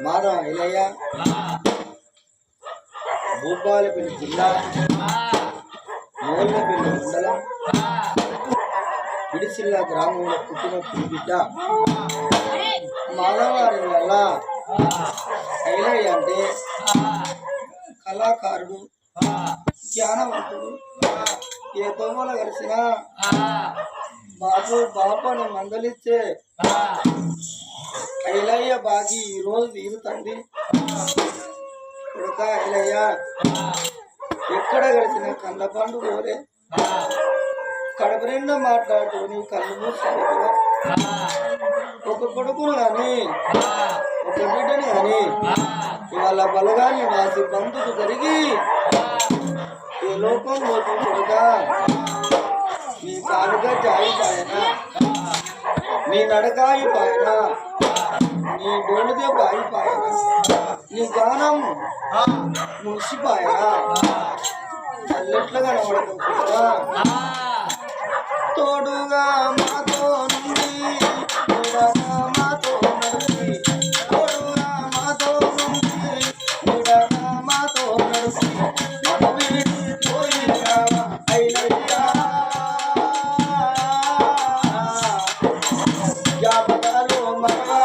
మాధవ ఇలయ్య. భూపాలపల్లి జిల్లా. మోల్లపల్లి మండలం. పిడిసిల్ల గ్రామంలో పుట్టిన బిడ్డ మాధవారి వల్ల అంటే కళాకారుడు జ్ఞానవంతుడు. ఏ తోమల కలిసిన బాబు బాపను మందలిచ్చే ఇలయ్య బాగి ఈ రోజు తీరుతండి కొడుక ఇలయ్య ఎక్కడ గడిచిన కళ్ళ పండు పోలే. కడప నిండా మాట్లాడుతూ నీ కళ్ళు మూసుకోవాలి కదా ఒక కొడుకును కానీ ఒక బిడ్డని కానీ ఇవాళ బలగాన్ని వాసి బంధుకు జరిగి ఈ లోకం పోతుంది కొడుక. నీ కాలుగా జాయి పాయన నీ నడకాయి పాయన నీ డోలుదే బాయి పాయన నీ గానం మున్సిపాయన నమ్మడుకుంటున్నా తోడుగా మాతో నుండి Allah.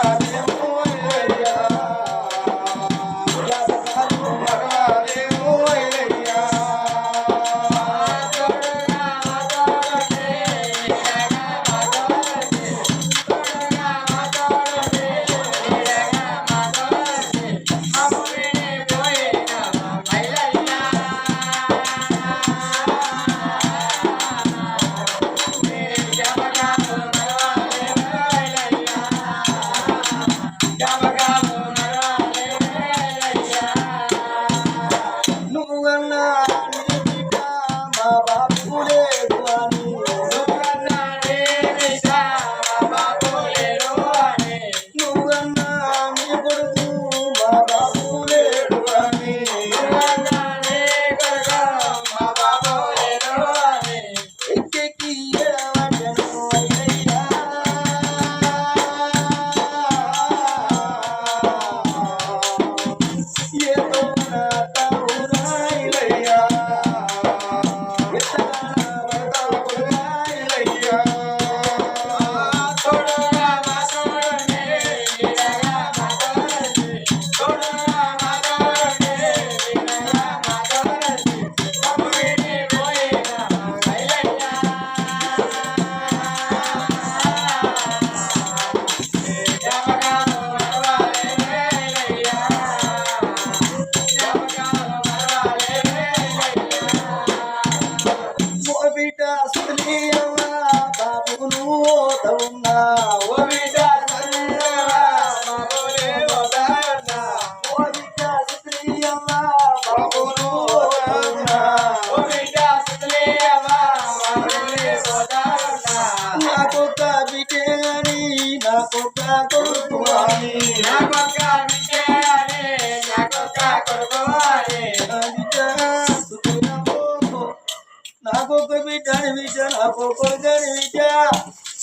బిడ్డని బిడ్డ కొడుకని బిడ్డ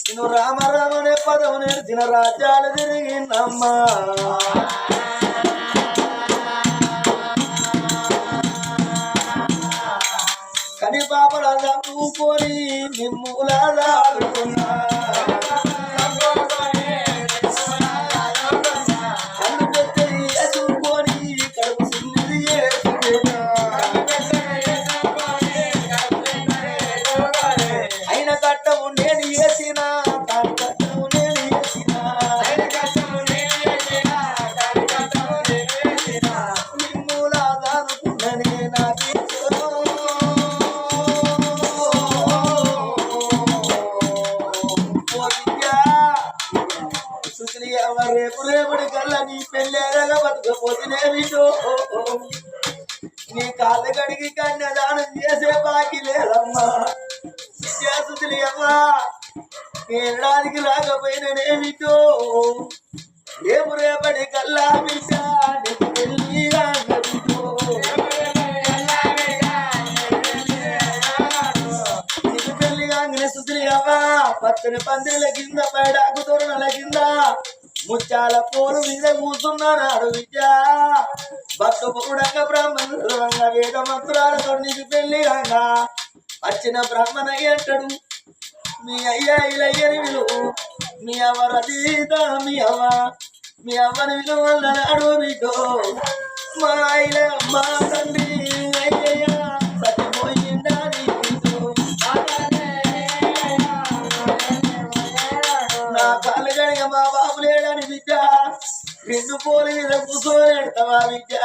నేను రామ రామనే పదవు నేర్చిన రాజ్యాలు తిరిగిందమ్మా కని పాపల చదువుకొని మిమ్ములా పెళ్ళేరగా నీ కాళ్ళ కడిగి కన్యాదానం చేసే బాకి లేదమ్మా విద్యాసుతులు అమ్మా ఏడాదికి రాకపోయిననేమిటో రేపు రేపటి కల్లా బిడ్డ నీకు పెళ్ళి పెళ్ళి కాగానే సుతులు అవ్వా పచ్చని పందిరిల కింద పైడాకు తోరణల కింద ముత్యాల పోలు మీద కూర్చున్నాడు విద్య. భక్తు పూడంగా బ్రాహ్మణుడు వేద మంత్రాలతో నీకు పెళ్ళి రంగా. వచ్చిన బ్రాహ్మణ అంటాడు మీ అయ్యా ఇలయ్యని విలువు మీ అవ్వ రచయిత మీ అవ్వ మీ అవ్వని విలువ అడుగు మీకు మా ఇలా మా తండ్రి. రెండు పోలి మీద కూర్చోలేడతావా విద్య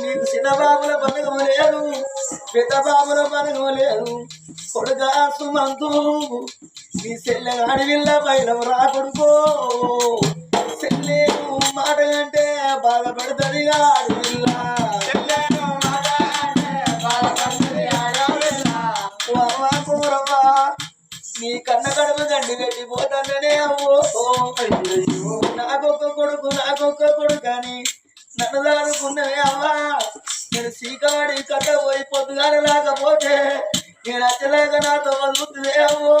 నీకు చిన్న బాబుల పథకం లేదు పెద్ద బాబుల పథకం లేదు. కొడుక సుమంతు నీ చెల్లె అడవిల్ల పైన రా కొడుకో. చెల్లెను మాట అంటే బాధపడుతుంది అడవిల్ల నీ కన్న కడుపు గండి పెట్టిపోతాననే అవ్వో. నన్ను అవ్వా నేను సీకవాడి కట్ట పోయి పొద్దుగానే లేకపోతే నేను అచ్చలేక నాతో వదులుతుందే అవ్వో.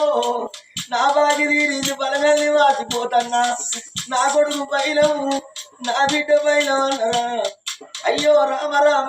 నా బాగి తీరింది బలమెల్లి వాసిపోతన్నా నా కొడుకు పైలవు నా బిడ్డ పైన అయ్యో రామ రామ